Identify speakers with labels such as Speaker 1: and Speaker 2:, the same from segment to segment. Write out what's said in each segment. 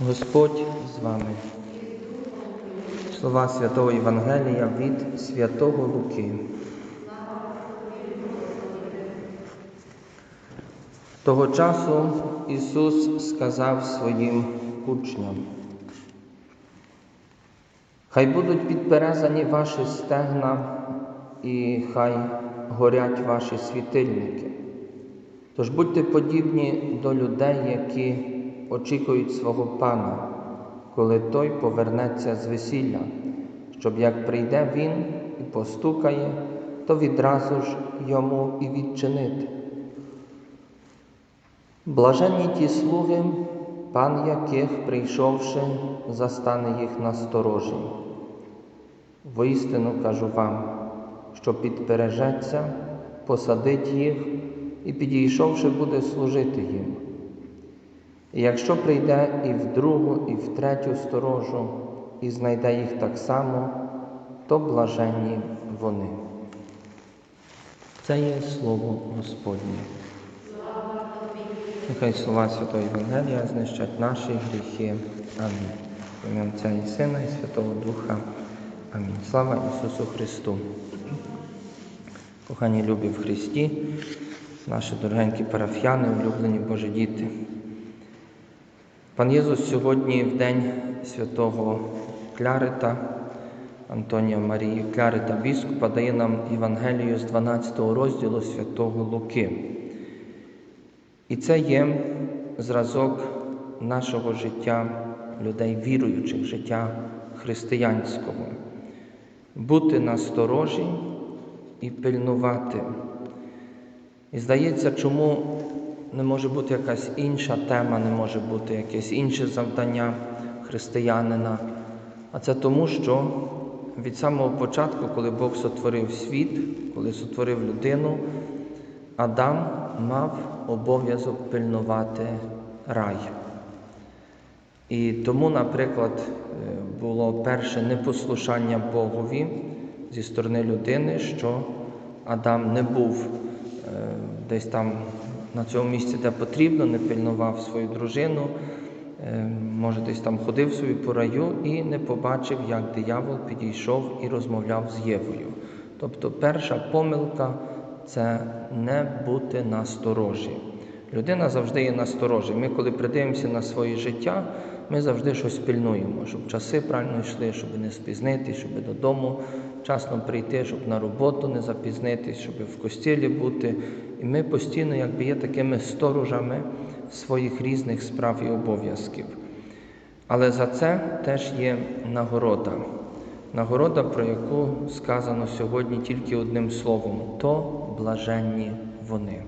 Speaker 1: Господь з вами. Слова Святого Євангелія від Святого Луки. Того часу Ісус сказав своїм учням, Хай будуть підперезані ваші стегна і хай горять ваші світильники. Тож будьте подібні до людей, які очікують свого Пана, коли той повернеться з весілля, щоб як прийде він і постукає, то відразу ж йому і відчинити. Блаженні ті слуги, пан яких, прийшовши, застане їх на сторожі. Воістину кажу вам, що підпережеться, посадить їх і, підійшовши, буде служити їм. І якщо прийде і в другу, і в третю сторожу, і знайде їх так само, то блаженні вони. Це є слово Господнє. Нехай слова Святого Євангелія знищать наші гріхи. Амінь. Ім'я Отця і Сина, і Святого Духа. Амінь. Слава Ісусу Христу. Кохані любі в Христі, наші дорогенькі парафіяни, улюблені Божі діти. Пан Єсус сьогодні, в день святого Клярита, Антонія Марії Клярита Біскупа, дає нам Євангелію з 12 розділу святого Луки. І це є зразок нашого життя, людей віруючих, життя християнського. Бути насторожі і пильнувати. І здається, чому не може бути якась інша тема, не може бути якесь інше завдання християнина. А це тому, що від самого початку, коли Бог сотворив світ, коли сотворив людину, Адам мав обов'язок пильнувати рай. І тому, наприклад, було перше непослушання Богові зі сторони людини, що Адам не був десь там на цьому місці, де потрібно, не пильнував свою дружину, може, десь там ходив собі по раю і не побачив, як диявол підійшов і розмовляв з Євою. Тобто перша помилка це не бути насторожі. Людина завжди є насторожі. Ми, коли придивимося на своє життя, ми завжди щось пильнуємо, щоб часи правильно йшли, щоб не спізнитись, щоб додому вчасно прийти, щоб на роботу не запізнитись, щоб в костілі бути. І ми постійно якби є такими сторожами своїх різних справ і обов'язків. Але за це теж є нагорода. Нагорода, про яку сказано сьогодні тільки одним словом, то блаженні вони.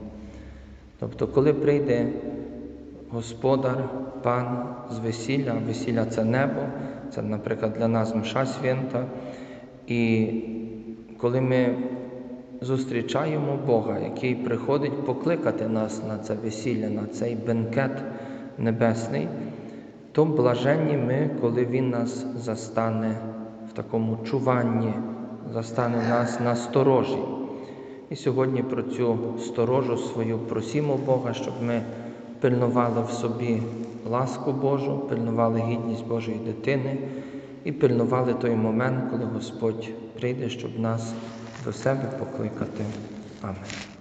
Speaker 1: Тобто, коли прийде Господар, Пан з весілля, весілля це небо, це, наприклад, для нас мша свята. І коли ми зустрічаємо Бога, який приходить покликати нас на це весілля, на цей бенкет небесний, то блаженні ми, коли Він нас застане в такому чуванні, застане нас на сторожі. І сьогодні про цю сторожу свою просімо Бога, щоб ми пильнували в собі ласку Божу, пильнували гідність Божої дитини і пильнували той момент, коли Господь прийде, щоб нас до себе покликати. Амінь.